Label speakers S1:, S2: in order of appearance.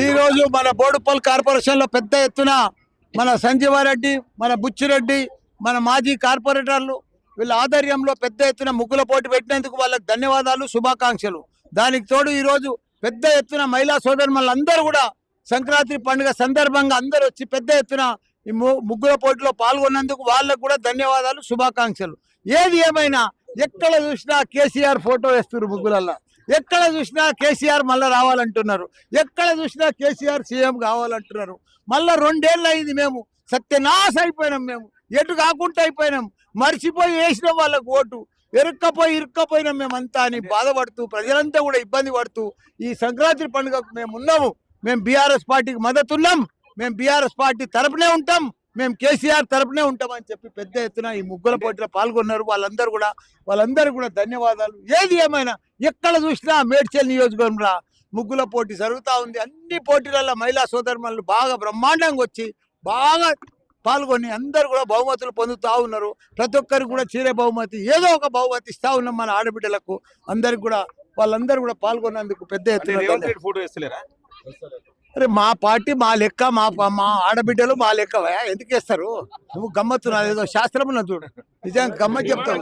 S1: ఈ రోజు మన బోడుపల్ కార్పొరేషన్లో పెద్ద ఎత్తున మన సంజీవారెడ్డి మన బుచ్చిరెడ్డి మన మాజీ కార్పొరేటర్లు వీళ్ళ ఆధ్వర్యంలో పెద్ద ఎత్తున ముగ్గుల పోటీ పెట్టినందుకు వాళ్ళకి ధన్యవాదాలు శుభాకాంక్షలు. దానికి తోడు ఈ రోజు పెద్ద ఎత్తున మహిళా సోదరులందరూ కూడా సంక్రాంతి పండుగ సందర్భంగా అందరూ వచ్చి పెద్ద ఎత్తున ఈ ము- ముగ్గుల పోటీలో పాల్గొన్నందుకు వాళ్ళకు కూడా ధన్యవాదాలు శుభాకాంక్షలు. ఏది ఏమైనా ఎక్కడ చూసినా కేసీఆర్ ఫోటో వేస్తున్నారు ముగ్గులల్లో. ఎక్కడ చూసినా కేసీఆర్ మళ్ళీ రావాలంటున్నారు. ఎక్కడ చూసినా కేసీఆర్ సీఎం కావాలంటున్నారు. మళ్ళీ రెండేళ్ళు అయింది మేము. సత్యనాశ అయిపోయినాం మేము. ఎటు కాకుండా అయిపోయినాం. మర్చిపోయి వేసిన వాళ్ళకు ఓటు. ఇరుక్కపోయి ఇరుక్కపోయినాం మేమంతా అని బాధపడుతూ ప్రజలంతా కూడా ఇబ్బంది పడుతూ ఈ సంక్రాంతి పండుగకు మేము ఉన్నాము. మేము బీఆర్ఎస్ పార్టీకి మద్దతు ఉన్నాం మేము బీఆర్ఎస్ పార్టీ తరపునే ఉంటాం. మేము కేసీఆర్ తరపునే ఉంటామని చెప్పి పెద్ద ఎత్తున ఈ ముగ్గుల పోటీలో పాల్గొన్నారు. వాళ్ళందరూ కూడా వాళ్ళందరూ కూడా ధన్యవాదాలు. ఏది ఏమైనా ఎక్కడ చూసినా మేడ్చల్ నియోజకవర్గం రా ముగ్గుల పోటీ జరుగుతూ ఉంది. అన్ని పోటీలలో మహిళా సోదరులు బాగా బ్రహ్మాండంగా వచ్చి బాగా పాల్గొని అందరు కూడా బహుమతులు పొందుతూ ఉన్నారు. ప్రతి ఒక్కరికి కూడా చీరే బహుమతి ఏదో ఒక బహుమతి ఇస్తా ఉన్నాం మన ఆడబిడ్డలకు. అందరికి కూడా వాళ్ళందరూ కూడా పాల్గొన్నందుకు పెద్ద ఎత్తున అరే మా పార్టీ మా లెక్క మా మా ఆడబిడ్డలు మా లెక్క ఎందుకు వేస్తారు? నువ్వు గమ్మత్తు ఏదో శాస్త్రం ఉన్నది చూడు. నిజంగా గమ్మత్ చెప్తావు.